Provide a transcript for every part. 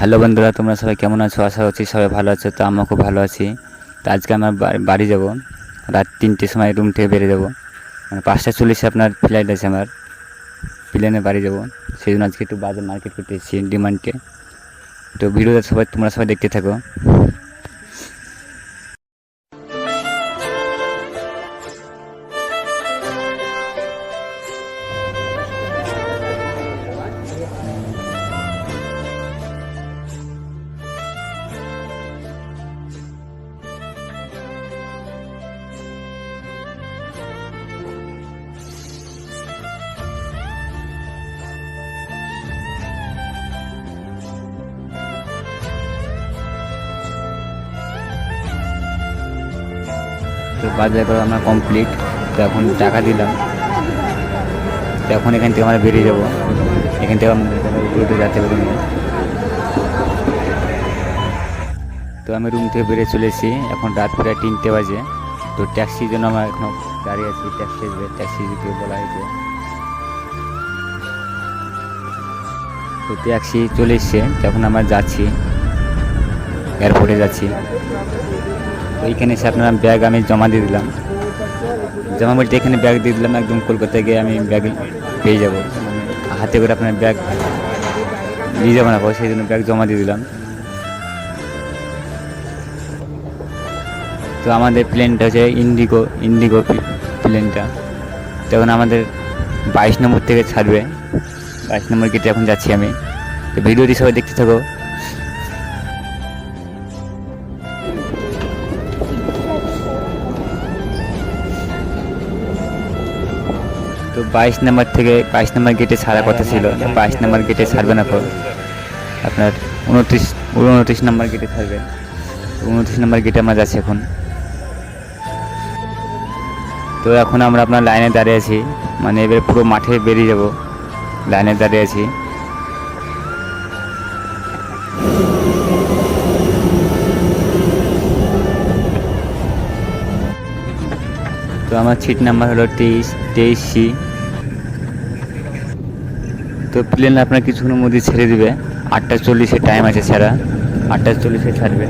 Hello বন্ধুরা, তোমরা সবাই কেমন আছো? আশা করছি সবাই ভালো আছো, তো আমরা খুব ভালো আছি। তো আজকে আমার বাড়ি যাব। রাত তিনটের সময় রুম থেকে বেরিয়ে যাব। মানে পাঁচটা চল্লিশে আপনার ফ্লাইট আছে আমার। প্লেনে বাড়ি যাব। সেই জন্য আজকে একটু বাজার মার্কেট করতে এসেছি ডিমান্ডকে তো ভিডিওটা সবাই তোমরা সবাই দেখতে থাকো। বাজার করা আমার কমপ্লিট তো এখন টাকা দিলাম। তো এখন এখান থেকে আমরা বেরিয়ে যাব। এখান থেকে উপরে যেতে হবে তো আমি রুম থেকে বেরিয়ে চলে এসেছি। এখন রাত প্রায় তিনটে বাজে। তো ট্যাক্সির জন্য আমার এখনও দাঁড়িয়ে আছি। ট্যাক্সি আসবে ট্যাক্সি দিতে বলা হয়েছে। তো ট্যাক্সি চলে এসছে। তখন আমরা যাচ্ছি। এয়ারপোর্টে যাচ্ছি। তো এইখানে এসে আপনার ব্যাগ আমি জমা দিয়ে দিলাম। জমা বলতে এখানে ব্যাগ দিয়ে দিলাম, একদম কলকাতায় গিয়ে আমি ব্যাগ পেয়ে যাব। হাতে করে আপনার ব্যাগ নিয়ে যাব না সেই জন্য ব্যাগ জমা দিয়ে দিলাম। তো আমাদের প্লেনটা হচ্ছে ইন্ডিগো ইন্ডিগো প্লেনটা তখন আমাদের বাইশ নম্বর থেকে ছাড়বে। বাইশ নম্বর গেটে এখন যাচ্ছি আমি। তো ভিডিওটি সবাই দেখতে থাকো। বাইশ নাম্বার থেকে বাইশ নাম্বার গেটে ছাড়া কথা ছিল। বাইশ নাম্বার গেটে ছাড়বে না তো। আপনার উনত্রিশ উনত্রিশ নাম্বার গেটে ছাড়বে। উনত্রিশ নাম্বার গেটে আমরা যাচ্ছি এখন। তো এখন আমরা আপনার লাইনে দাঁড়িয়ে আছি। মানে এবার পুরো মাঠে বেরিয়ে যাব। লাইনে দাঁড়িয়ে আছি। তো আমার সিট নাম্বার হলো তেইশ তেইশ সি তো প্লেন আপনার কিছুক্ষণের মধ্যে ছেড়ে দেবে। আটটা চল্লিশে টাইম আছে ছাড়া। আটটা চল্লিশে ছাড়বে।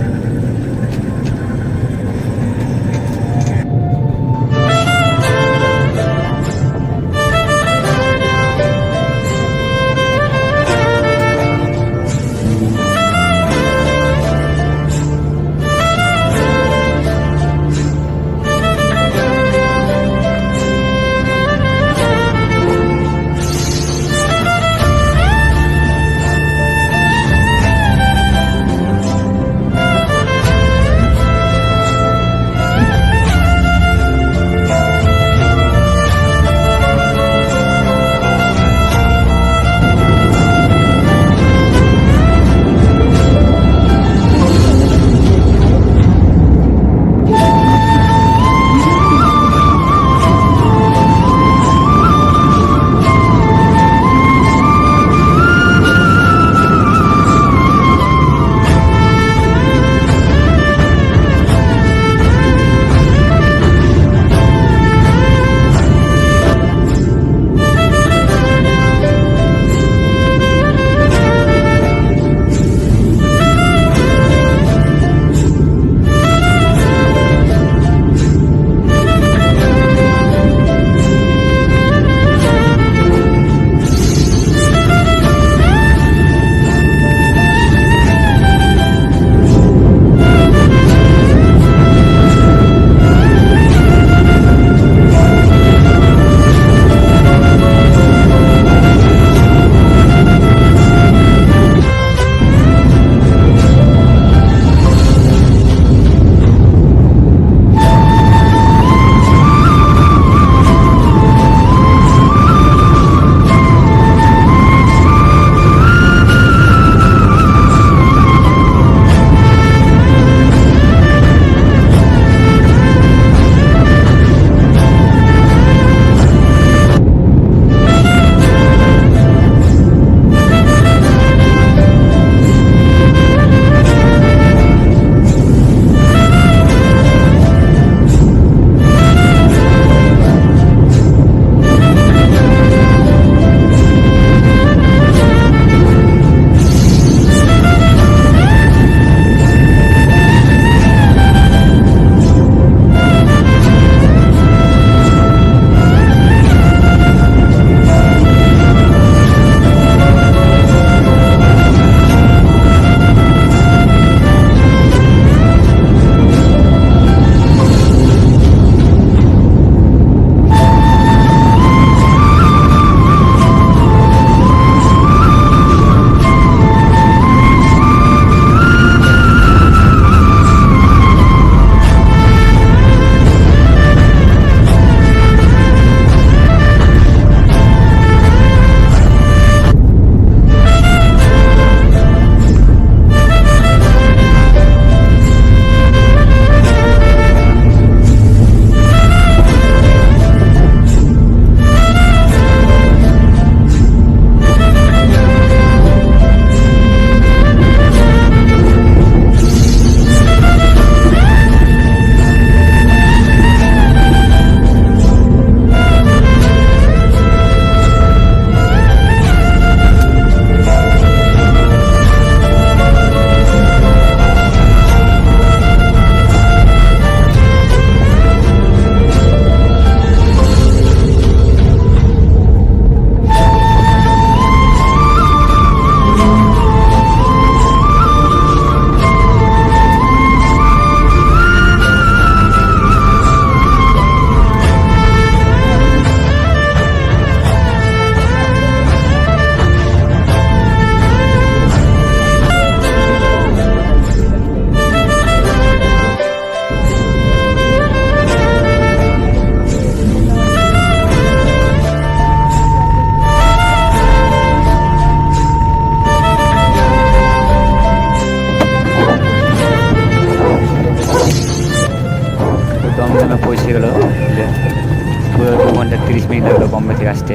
তিরিশ মিনিট লাগল বম্বে থেকে আসতে।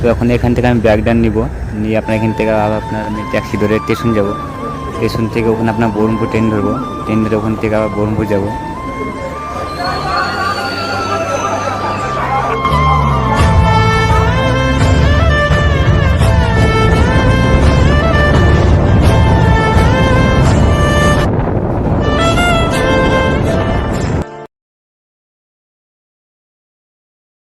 তো এখন এখান থেকে আমি ব্যাগটা নিব। নিয়ে আপনার এখান থেকে আপনার আমি ট্যাক্সি ধরে স্টেশন যাব। স্টেশন থেকে ওখানে আপনার বহরমপুর ট্রেন ধরবো। ট্রেন ধরে ওখান থেকে আবার বহরমপুর যাব।